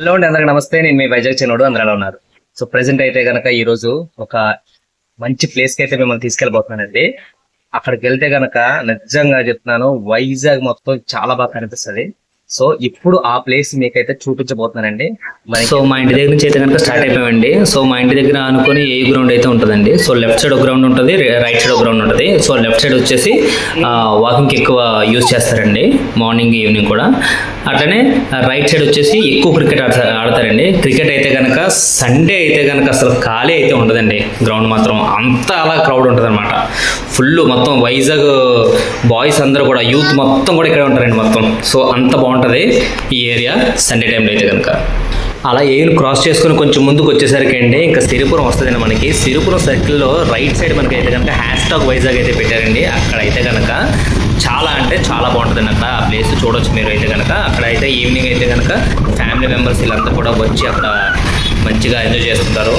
Hello అండి అందరికి నమస్తే. నేను మీ వైజాగ్ చెన్నోడు అందరూ ఉన్నారు? సో ప్రెసెంట్ అయితే గనక ఈ రోజు ఒక మంచి ప్లేస్కి అయితే మిమ్మల్ని తీసుకెళ్ళబోతున్నానండి అక్కడికి వెళ్తే గనక నిజంగా చెప్తున్నాను వైజాగ్ మొత్తం చాలా బాగా కనిపిస్తుంది. సో ఇప్పుడు ఆ ప్లేస్ మీకైతే చూపించబోతున్నానండి. మరి సో మా ఇంటి దగ్గర నుంచి అయితే కనుక స్టార్ట్ అయిపోయామండి. సో మా ఇంటి దగ్గర అనుకుని ఏ గ్రౌండ్ అయితే ఉంటుందండి. సో లెఫ్ట్ సైడ్ ఒక గ్రౌండ్ ఉంటుంది రైట్ సైడ్ ఒక గ్రౌండ్ ఉంటుంది. సో లెఫ్ట్ సైడ్ వచ్చేసి వాకింగ్కి ఎక్కువ యూజ్ చేస్తారండి. మార్నింగ్ ఈవినింగ్ కూడా. అట్లనే రైట్ సైడ్ వచ్చేసి ఎక్కువ క్రికెట్ ఆడతారండి. క్రికెట్ అయితే కనుక సండే అయితే కనుక అసలు ఖాళీ అయితే ఉండదండి. గ్రౌండ్ మాత్రం అంతా అలా క్రౌడ్ ఉంటుందన్నమాట. ఫుల్ మొత్తం వైజాగ్ బాయ్స్ అందరూ కూడా యూత్ మొత్తం కూడా ఇక్కడే ఉంటారండి మొత్తం. సో అంత బాగుంటుంది. ఈ ఏరియా సండే టైంలో అయితే కనుక. అలా ఏలు క్రాస్ చేసుకుని కొంచెం ముందుకు వచ్చేసరికి అండి ఇంకా సిరిపురం వస్తుందండి మనకి. సిరిపురం సర్కిల్లో రైట్ సైడ్ మనకి అయితే కనుక హ్యాష్ టాగ్ వైజాగ్ అయితే పెట్టారండి. అక్కడ అయితే కనుక చాలా అంటే చాలా బాగుంటుంది అక్కడ. ఆ ప్లేస్ చూడొచ్చు మీరు అయితే కనుక. అక్కడ అయితే ఈవినింగ్ అయితే కనుక ఫ్యామిలీ మెంబర్స్ వీళ్ళంతా కూడా వచ్చి అక్కడ మంచిగా ఎంజాయ్ చేస్తుంటారు.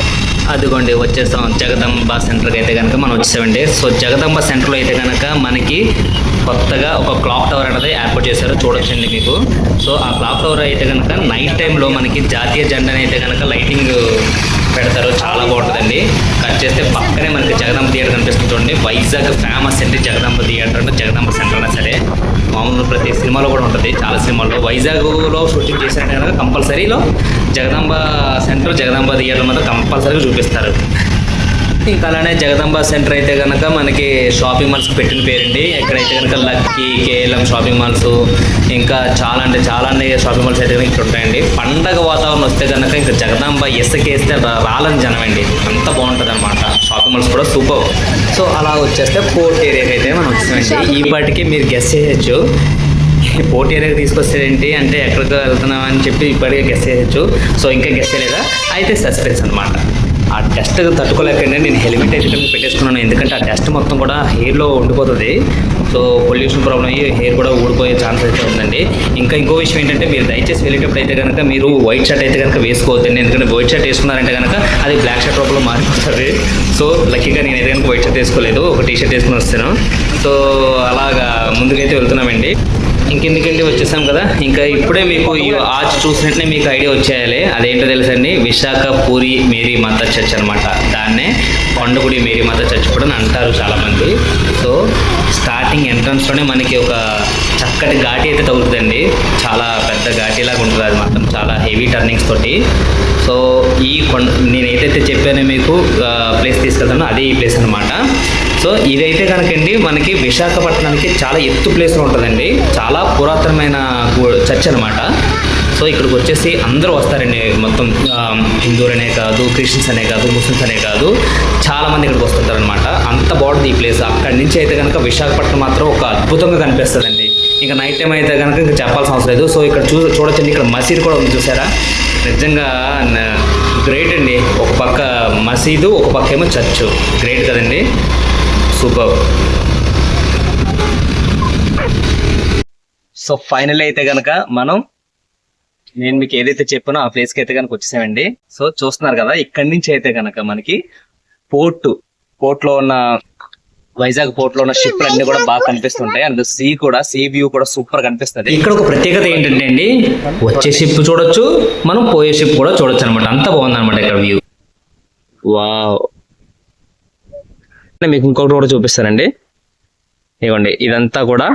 అదిగోండి వచ్చేస్తాం జగదంబ సెంటర్కి అయితే కనుక మనం వచ్చేసామండి. సో జగదంబ సెంటర్లో అయితే కనుక మనకి కొత్తగా ఒక క్లాక్ టవర్ అనేది ఏర్పాటు చేశారు చూడొచ్చండి మీకు. సో ఆ క్లాక్ టవర్ అయితే కనుక నైట్ టైంలో మనకి జాతీయ జెండాని అయితే కనుక లైటింగ్ పెడతారు. చాలా బాగుంటుందండి. కట్ చేస్తే పక్కనే మనకి జగదంబ థియేటర్ కనిపిస్తుంది చూడండి. వైజాగ్ ఫేమస్ అండి జగదంబ థియేటర్ అంటే జగదంబ సెంటర్ అయినా సరే మామూలు ప్రతి సినిమాలో కూడా ఉంటుంది. చాలా సినిమాల్లో. వైజాగ్లో షూటింగ్ చేశారంటే కనుక కంపల్సరీలో జగదంబ సెంటర్ జగదంబ థియేటర్ మీద కంపల్సరీగా చూపిస్తారు. ఇంకా అలానే జగదంబ సెంటర్ అయితే కనుక మనకి షాపింగ్ మాల్స్ పెట్టిన పేరండి. ఎక్కడైతే కనుక లక్కీ కేఎల్ఎం షాపింగ్ మాల్స్ ఇంకా చాలా అంటే చాలా షాపింగ్ మాల్స్ అయితే ఇక్కడ ఉంటాయండి పండగ వాతావరణం వస్తే కనుక ఇంకా జగదాంబ ఇసుకేస్తే రాలని జనం అండి అంత బాగుంటుంది అనమాట షాపింగ్ మాల్స్ కూడా సూపర్ సో అలా వచ్చేస్తే పోర్ట్ ఏరియాకి అయితే మనం వచ్చామండి ఈ పాటికి మీరు గెస్ట్ చేయొచ్చు. పోర్ట్ ఏరియాకి తీసుకొస్తారేంటి అంటే ఎక్కడికి వెళ్తున్నాం అని చెప్పి ఇప్పటికే గెస్ట్ చేయొచ్చు. సో ఇంకా గెస్ట్ చేయలేదా? అయితే సస్పెన్స్ అనమాట ఆ డస్ట్ తట్టుకోలేకనే నేను హెల్మెట్ అయితే పెట్టేసుకున్నాను. ఎందుకంటే ఆ డస్ట్ మొత్తం కూడా హెయిర్లో ఉండిపోతుంది. సో పొల్యూషన్ ప్రాబ్లం అయ్యి హెయిర్ కూడా ఊడిపోయే ఛాన్స్ అయితే ఉందండి. ఇంకా ఇంకో విషయం ఏంటంటే మీరు దయచేసి వెళ్ళేటప్పుడు అయితే కనుక మీరు వైట్ షర్ట్ అయితే కనుక వేసుకోవద్దండి. ఎందుకంటే వైట్ షర్ట్ వేసుకున్నారంటే కనుక అది బ్లాక్ షర్ట్ రూపంలో మారిపోతుంది. సో లక్కీగా నేను అయితే కనుక వైట్ షర్ట్ వేసుకోలేదు. ఒక టీ షర్ట్ వేసుకుని వస్తాను. సో అలాగా ముందుకైతే వెళ్తున్నామండి. ఇంకెందుకంటే వచ్చేసాం కదా. ఇంకా ఇప్పుడే మీకు ఈ ఆర్చ్ చూసినట్లే మీకు ఐడియా వచ్చేయాలి. అదేంటో తెలుసండి? విశాఖ పూరి మేరీ మాత చర్చ్ అనమాట దాన్నే కొండగుడి మేరీ మాత చర్చ్ కూడా అంటారు చాలామంది. సో స్టార్టింగ్ ఎంట్రన్స్లోనే మనకి ఒక చక్కటి ఘాటి అయితే తగులుతుందండి. చాలా పెద్ద ఘాటిలాగా ఉంటుంది అది మాత్రం. చాలా హెవీ టర్నింగ్స్ తోటి. సో ఈ కొండ నేను ఏదైతే చెప్పానో మీకు ప్లేస్ తీసుకెళ్తానో అదే ఈ ప్లేస్ అనమాట సో ఇదైతే కనుకండి మనకి విశాఖపట్నానికి చాలా ఎత్తు ప్లేస్లో ఉంటుందండి. చాలా పురాతనమైన చర్చ్ అనమాట సో ఇక్కడికి వచ్చేసి అందరూ వస్తారండి మొత్తం హిందువులనే కాదు క్రిస్టియన్స్ అనే కాదు ముస్లిమ్స్ అనే కాదు చాలా మంది ఇక్కడికి వస్తుంటారనమాట అంత బాగుంటుంది ఈ ప్లేస్ అక్కడి నుంచి అయితే కనుక విశాఖపట్నం మాత్రం ఒక అద్భుతంగా కనిపిస్తుందండి. ఇంకా నైట్ టైం అయితే కనుక ఇంకా చెప్పాల్సిన అవసరం లేదు. సో ఇక్కడ చూ చూడొచ్చండి ఇక్కడ మసీద్ కూడా ఉంది చూసారా? నిజంగా గ్రేట్ అండి. ఒక పక్క మసీదు ఒక పక్క ఏమో చర్చ్. గ్రేట్ కదండి. సూపర్ సో ఫైనల్ అయితే కనుక మనం నేను మీకు ఏదైతే చెప్పానో ఆ ప్లేస్కి అయితే కనుక వచ్చేసామండి. సో చూస్తున్నారు కదా ఇక్కడి నుంచి అయితే గనక మనకి పోర్ట్ పోర్ట్లో ఉన్న వైజాగ్ పోర్ట్లో ఉన్న షిప్లు అన్ని కూడా బాగా కనిపిస్తుంటాయి. అండ్ సీ కూడా సీ వ్యూ కూడా సూపర్ కనిపిస్తుంది. ఇక్కడ ఒక ప్రత్యేకత ఏంటంటే అండి వచ్చే షిప్ చూడొచ్చు మనం పోయే షిప్ కూడా చూడొచ్చు అనమాట అంత బాగుంది అనమాట ఇక్కడ వ్యూ వావ్ మీకు ఇంకొకటి కూడా చూపిస్తానండి. ఇవ్వండి ఇదంతా కూడా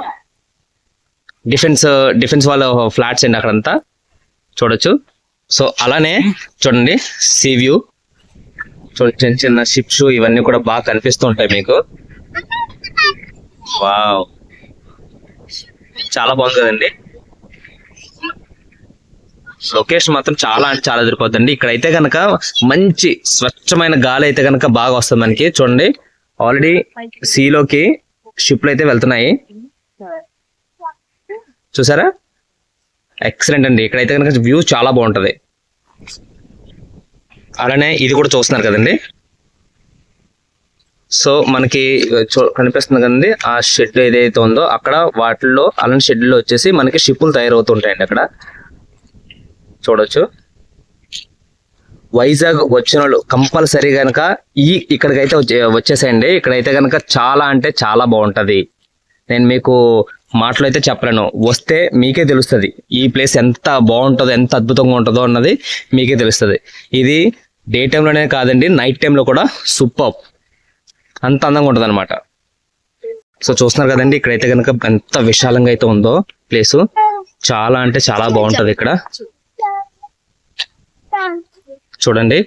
డిఫెన్స్ డిఫెన్స్ వాళ్ళ ఫ్లాట్స్ అండి అక్కడంతా. చూడొచ్చు. సో అలానే చూడండి సీ వ్యూ చూడండి చిన్న చిన్న షిప్స్ ఇవన్నీ కూడా బాగా కనిపిస్తూ ఉంటాయి మీకు. వావ్. చాలా బాగుంది కదండి. లొకేషన్ మాత్రం చాలా అంటే చాలా ఎదురుకోద్దండి ఇక్కడైతే కనుక మంచి స్వచ్ఛమైన గాలి అయితే కనుక బాగా వస్తుంది మనకి. చూడండి ఆల్రెడీ సీలోకి షిప్లు అయితే వెళ్తున్నాయి. చూసారా? ఎక్సలెంట్ అండి. ఇక్కడైతే కనుక వ్యూ చాలా బాగుంటుంది. అలానే ఇది కూడా చూస్తున్నారు కదండి. సో మనకి uh, చూ- కనిపిస్తుంది కదండి. ఆ షెడ్ ఏదైతే ఉందో అక్కడ వాటిల్లో అలాంటి షెడ్లో వచ్చేసి మనకి షిప్పులు తయారవుతుంటాయండి అక్కడ. చూడొచ్చు. వైజాగ్ వచ్చిన వాళ్ళు కంపల్సరీ కనుక ఈ ఇక్కడికైతే వచ్చే- వచ్చేసేయండి. ఇక్కడైతే కనుక చాలా అంటే చాలా బాగుంటుంది. నేను మీకు మాటలు అయితే చెప్పలేను. వస్తే మీకే తెలుస్తుంది. ఈ ప్లేస్ ఎంత బాగుంటుందో ఎంత అద్భుతంగా ఉంటుందో అన్నది మీకే తెలుస్తుంది. ఇది డే టైంలోనే కాదండి నైట్ టైంలో కూడా సూపర్. అంత అందంగా ఉంటుంది అనమాట సో చూస్తున్నారు కదండి ఇక్కడైతే కనుక ఎంత విశాలంగా అయితే ఉందో ప్లేస్. చాలా అంటే చాలా బాగుంటుంది ఇక్కడ. చూడండి.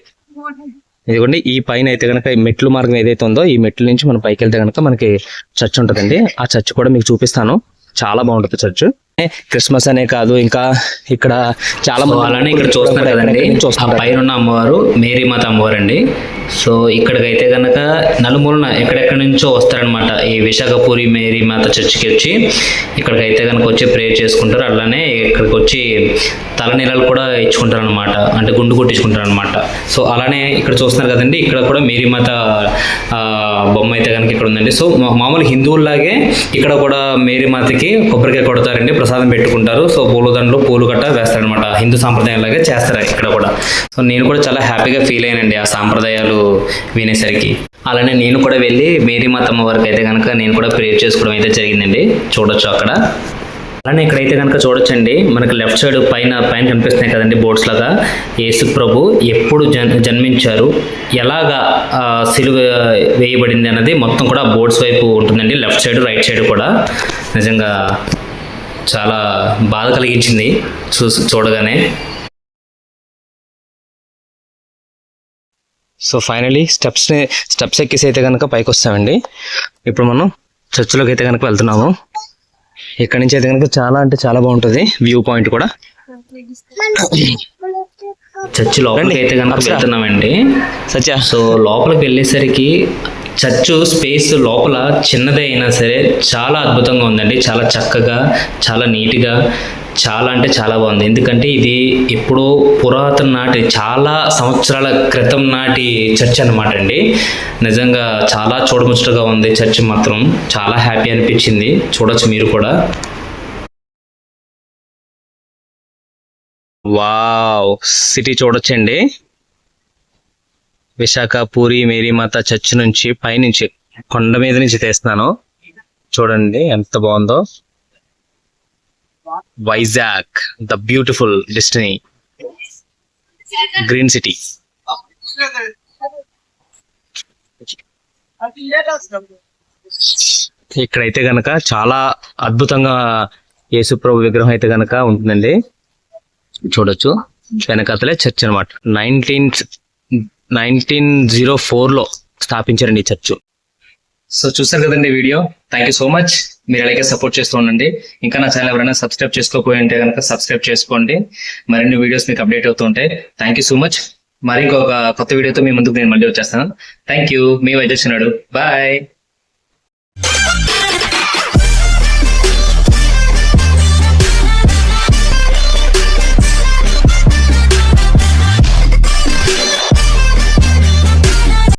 ఇదిగోండి ఈ పైన అయితే కనుక ఈ మెట్లు మార్గం ఏదైతే ఉందో ఈ మెట్ల నుంచి మనం పైకి వెళ్తే కనుక మనకి చర్చ్ ఉంటుందండి. ఆ చర్చ్ కూడా మీకు చూపిస్తాను. చాలా బాగుంటుంది చర్చ్. క్రిస్మస్ అనే కాదు ఇంకా ఇక్కడ చాలా అలానే ఇక్కడ చూస్తున్నారు కదండి. ఆ. పైన ఉన్న అమ్మవారు మేరీ మాత అమ్మవారు అండి సో ఇక్కడికైతే గనక నలుమూలన ఎక్కడెక్కడి నుంచో వస్తారనమాట ఈ విశాఖపూరి మేరీ మాత చర్చికి వచ్చి ఇక్కడికైతే కనుక వచ్చి ప్రేయర్ చేసుకుంటారు. అలానే ఇక్కడికి వచ్చి తలనీలాలు కూడా ఇచ్చుకుంటారు అనమాట అంటే గుండు కొట్టించుకుంటారు అనమాట సో అలానే ఇక్కడ చూస్తున్నారు కదండి ఇక్కడ కూడా మేరీ మాత బొమ్మ అయితే కనుక ఇక్కడ ఉందండి. సో మామూలు హిందువుల్లాగే ఇక్కడ కూడా మేరీ మాతకి కొబ్బరికాయ కొడతారండి. ప్రసాదం పెట్టుకుంటారు. సో పూలదండలు పూలు గట్ట వేస్తారనమాట హిందూ సాంప్రదాయం లాగా చేస్తారు ఇక్కడ కూడా. సో నేను కూడా చాలా హ్యాపీగా ఫీల్ అయ్యానండి ఆ సాంప్రదాయాలు వినేసరికి. అలానే నేను కూడా వెళ్ళి మేరీ మాత అమ్మవారికి అయితే కనుక నేను కూడా ప్రేయర్ చేసుకోవడం అయితే జరిగిందండి. చూడొచ్చు అక్కడ. అలానే ఇక్కడైతే కనుక చూడొచ్చండి. మనకి లెఫ్ట్ సైడ్ పైన పైన కనిపిస్తున్నాయి కదండి బోర్డ్స్ లాగా. యేసు ప్రభు ఎప్పుడు జన్ జన్మించారు. ఎలాగా సిలువ వేయబడింది అన్నది మొత్తం కూడా బోర్డ్స్ వైపు ఉంటుందండి. లెఫ్ట్ సైడ్ రైట్ సైడ్ కూడా. నిజంగా చాలా బాధ కలిగించింది. చూ చూడగానే. సో ఫైనలీ స్టెప్స్ స్టెప్స్ ఎక్కేసి అయితే కనుక పైకి వస్తామండి ఇప్పుడు మనం చర్చిలోకి అయితే కనుక వెళ్తున్నాము. ఇక్కడ నుంచి అయితే కనుక చాలా అంటే చాలా బాగుంటుంది. వ్యూ పాయింట్ కూడా. చర్చి లోపలికి అయితే కనుక. వెళ్తున్నామండి. సత్య? సో లోపలికి వెళ్ళేసరికి చర్చ్ స్పేస్ లోపల చిన్నదే అయినా సరే చాలా అద్భుతంగా ఉందండి. చాలా చక్కగా చాలా నీట్గా చాలా అంటే చాలా బాగుంది. ఎందుకంటే ఇది ఎప్పుడో పురాతన నాటి చాలా సంవత్సరాల క్రితం నాటి చర్చ్ అనమాట అండి. నిజంగా చాలా చూడముచ్చటగా ఉంది చర్చ్ మాత్రం. చాలా హ్యాపీ అనిపించింది. చూడొచ్చు మీరు కూడా. వావ్! సిటీ చూడొచ్చండి. విశాఖ పూరి మేరీమాత చర్చ్ నుంచి పైనుంచి కొండ మీద నుంచి తీస్తున్నాను. చూడండి ఎంత బాగుందో. Vizag the beautiful destiny. Green city. ఇక్కడైతే గనక చాలా అద్భుతంగా యేసుప్రభు విగ్రహం అయితే గనక ఉంటుందండి. చూడొచ్చు. వెనకాతలే చర్చ్ అనమాట నైన్టీన్త్ నైన్టీన్ జీరో ఫోర్లో స్థాపించారండి ఈ చర్చ్. సో చూసారు కదండి video. Thank you so much మీరు అలాగే సపోర్ట్ చేస్తూ ఉండండి. ఇంకా నా ఛానల్ ఎవరైనా సబ్స్క్రైబ్ చేసుకోకపోయి ఉంటే కనుక సబ్స్క్రైబ్ చేసుకోండి. మరిన్ని వీడియోస్ మీకు అప్డేట్ అవుతూ ఉంటాయి థ్యాంక్ యూ సో మచ్ మరి ఇంకొక కొత్త వీడియోతో మీ ముందుకు నేను మళ్ళీ వచ్చేస్తాను. థ్యాంక్ యూ మీ వైద్యుడు బాయ్